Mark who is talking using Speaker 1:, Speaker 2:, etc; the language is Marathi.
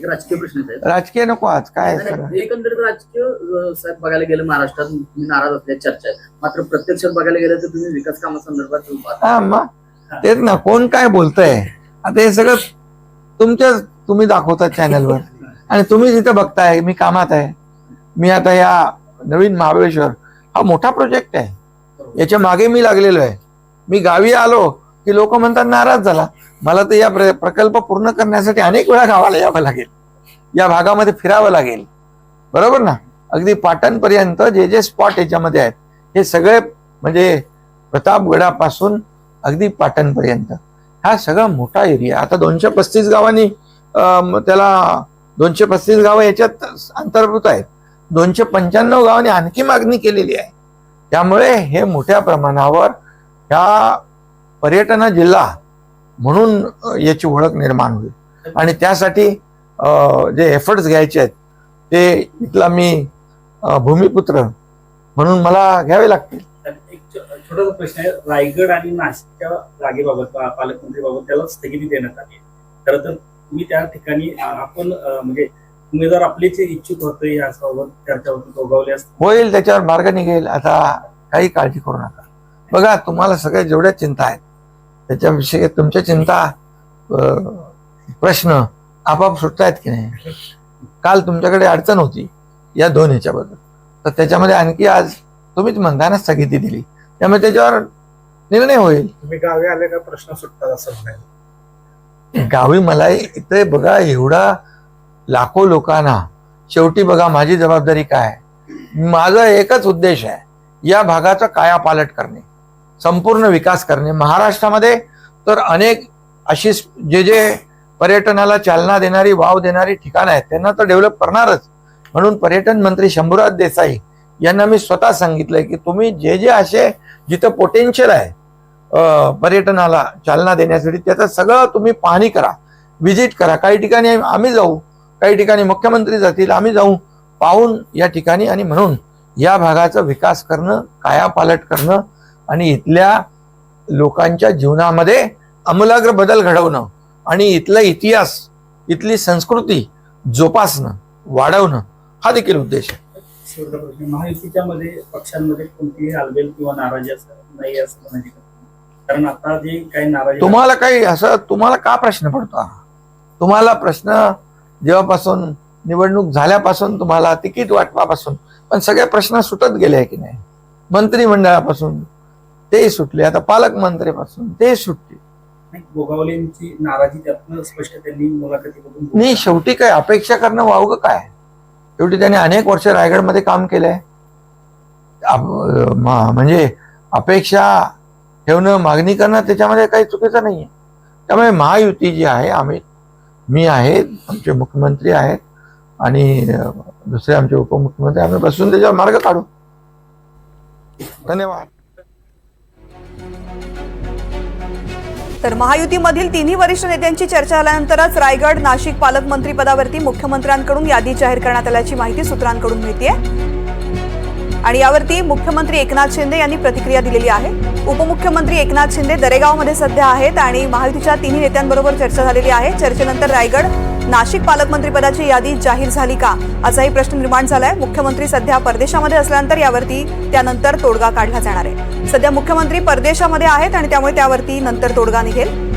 Speaker 1: एक राजकीय प्रश्न आहे
Speaker 2: राजकीय नको आज काय आहे सगळं
Speaker 1: नाही, एकंदरीत राजकीय अं, साहेब बघायला गेलं महाराष्ट्रात तुम्ही नाराज असल्याची चर्चा आहे मात्र प्रत्यक्षात बघायला गेलं तर तुम्ही विकास कामासंदर्भात
Speaker 2: हा मग? तेच ना कोण काय बोलतंय? आता हे सगळं तुमच्या तुम्ही दाखवता चॅनलवर आणि तुम्ही जिथं बघताय मी कामात आहे. मी आता या नवीन महाबळेश्वर हा मोठा प्रोजेक्ट आहे. याच्या मागे मी लागलेलो आहे. मी गावी आलो की लोक म्हणतात नाराज झाला. मला तर या प्र- प्रकल्प पूर्ण करण्यासाठी अनेक वेळा गावाला यावं लागेल. या भागामध्ये फिरावं लागेल. बरोबर ना? अगदी पाटणपर्यंत जे जे स्पॉट याच्यामध्ये आहेत हे सगळे म्हणजे प्रतापगडापासून अगदी पाटणपर्यंत. हा सगळा मोठा एरिया आता दोनशे पस्तीस गावांनी त्याला दोनशे पस्तीस गावं याच्यात अंतर्भूत आहेत. दोनशे पंच्याण्णव गावांनी आणखी मागणी केलेली आहे. त्यामुळे हे मोठ्या प्रमाणावर ह्या पर्यटन जिल्हा म्हणून याची ओळख निर्माण होईल. आणि त्यासाठी जे एफर्ट्स घ्यायचे आहेत ते इथला मी भूमिपुत्र म्हणून मला घ्यावे लागतील.
Speaker 3: छोटासा प्रश्न आहे रायगड आणि नाशिकच्या जागेबाबत पालकमंत्रीबाबत त्याला स्थगिती देण्यात आली. खरं तर तुम्ही त्या ठिकाणी आपण म्हणजे उमेदवार आपलेच इच्छुक होते चर्चा
Speaker 2: होईल त्याच्यावर मार्ग निघेल. आता काही काळजी करू नका. बघा तुम्हाला सगळ्या जेवढ्या चिंता आहेत त्याच्याविषयी तुमच्या चिंता प्रश्न आपाप सुटतायत की नाही? काल तुमच्याकडे अडचण होती या दोन ह्याच्याबद्दल तर त्याच्यामध्ये आणखी आज तुम्हीच म्हणता ना स्थगिती दिली. त्यामुळे त्याच्यावर निर्णय होईल.
Speaker 3: तुम्ही गावी आले का प्रश्न सुटतात असं म्हणायला?
Speaker 2: गावी मला इथे बघा एवढा लाखो लोकांना शेवटी बघा माझी जबाबदारी काय? माझा एकच उद्देश आहे या भागाचा कायापालट करणे. संपूर्ण विकास करणे. महाराष्ट्रामध्ये तर अनेक अशी जे जे पर्यटनाला चालना देणारी वाव देणारी ठिकाणं आहेत त्यांना तर डेव्हलप करणारच. म्हणून पर्यटन मंत्री शंभूराज देसाई यांना मी स्वतः सांगितलंय की तुम्ही जे जे असे जिथं पोटेन्शियल आहे पर्यटनाला चालना देण्यासाठी त्याचं सगळं तुम्ही पाहणी करा. व्हिजिट करा. काही ठिकाणी आम्ही जाऊ काही ठिकाणी मुख्यमंत्री जातील आम्ही जाऊ पाहून या ठिकाणी आणि म्हणून या भागाचा विकास करणं कायापालट करणं आणि इथल्या लोकांच्या जीवनामध्ये आमूलाग्र बदल घडवणं आणि इथला इतिहास इथली संस्कृती जोपासणं वाढवणं हा देखील उद्देश आहे
Speaker 3: महायुतीच्या मध्ये पक्षांमध्ये कोणतीही हालबेल किंवा नाराजी असं नाही असं म्हणायची? कारण आता जे काही नाराजी
Speaker 2: तुम्हाला काही असं तुम्हाला का प्रश्न पडतो? तुम्हाला प्रश्न जेव्हापासून निवडणूक झाल्यापासून तुम्हाला तिकीट वाटपापासून पण सगळे प्रश्न सुटत गेले की नाही मंत्रिमंडळापासून ते सुटले. आता पालकमंत्रीपासून ते सुटले.
Speaker 3: नाही, गोगावलेंची नाराजी त्यातनं स्पष्ट त्यांनी मुलाखतीमधून
Speaker 2: नाही शेवटी काय अपेक्षा करणं वावगं काय? शेवटी त्यांनी अनेक वर्ष रायगडमध्ये काम केलंय. म्हणजे अपेक्षा ठेवणं मागणी करणं त्याच्यामध्ये काही चुकीचं नाहीये. त्यामुळे महायुती जी आहे आम्ही मी आहे आमचे मुख्यमंत्री आहेत आणि दुसरे आमचे उपमुख्यमंत्री आम्ही बसून त्याच्यावर मार्ग काढू. धन्यवाद.
Speaker 4: तर महायुतीमधील तिन्ही वरिष्ठ नेत्यांची चर्चा झाल्यानंतरच रायगड नाशिक पालकमंत्री पदावरती मुख्यमंत्र्यांकडून यादी जाहीर करण्यात आल्याची माहिती सूत्रांकडून मिळतीये. आणि यावरती मुख्यमंत्री एकनाथ शिंदे यांनी प्रतिक्रिया दिलेली आहे. उपमुख्यमंत्री एकनाथ शिंदे दरेगावमध्ये सध्या आहेत आणि महायुतीच्या तिन्ही नेत्यांबरोबर चर्चा झालेली आहे. चर्चेनंतर रायगड नाशिक पालकमंत्रीपदाची यादी जाहीर झाली का? असाही प्रश्न निर्माण झालाय. मुख्यमंत्री सध्या परदेशामध्ये असल्यानंतर यावरती त्यानंतर तोडगा काढला जाणार आहे. सध्या मुख्यमंत्री परदेशामध्ये आहेत आणि त्यामुळे त्यावरती नंतर तोडगा निघेल.